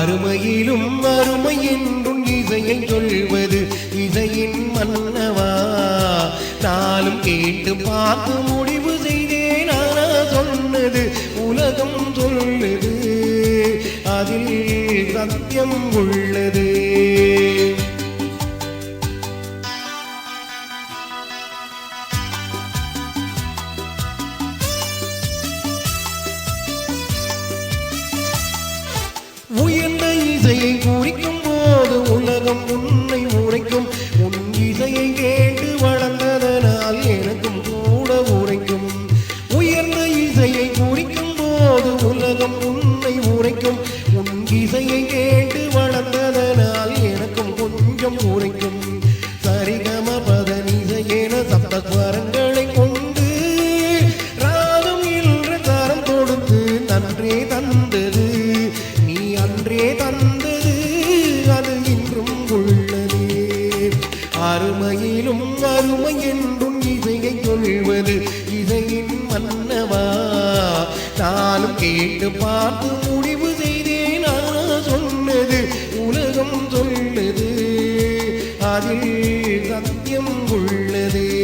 அருமையிலும் அருமை என்றும் இசையை சொல்வது இசையின் மன்னவா. நாளும் கேட்டு பார்த்து முடிவு செய்தேன் ஆனா சொன்னது உலகம் சொல்லுது. அதில் சத்தியம் உள்ளது. அருமையிலும் அருமை என்றும் இசையை சொல்வது இசையின் மன்னவா? நானும் கேட்டு பார்த்து முடிவு செய்தேன். நான் சொன்னது உலகம் சொல்லுது. அதில் சத்தியம் உள்ளது.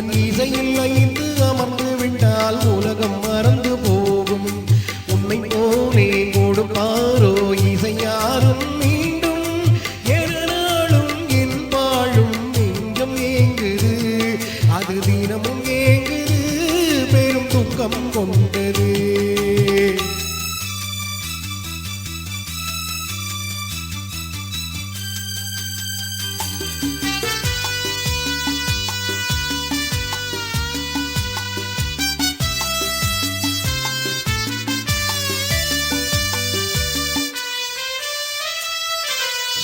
தன் இசையில் ஐந்து அமர்ந்து விட்டால் உலகம் மறந்து போகும். உன்னை போலே கொடுப்பாரோ இசையாரும்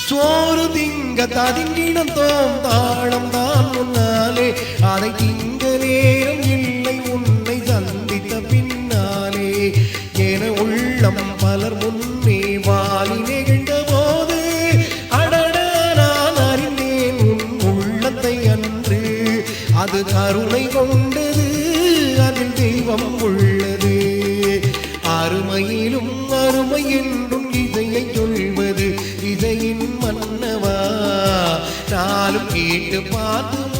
சோறு திங்க ததிங்கினம் தோம் தாளம் தான் முன்னாலே. அதை திங்க நேரம் இல்லை உன்னை சந்தித்த பின்னாலே. என உள்ளம் பலர் முன்னே வாலி நெகிழ்ந்த போது அடட நான் அறிந்தேன் உன் உள்ளத்தை அன்று. அது கருணை கொண்டு மன்னவா? நாளும் கேட்டு பார்த்து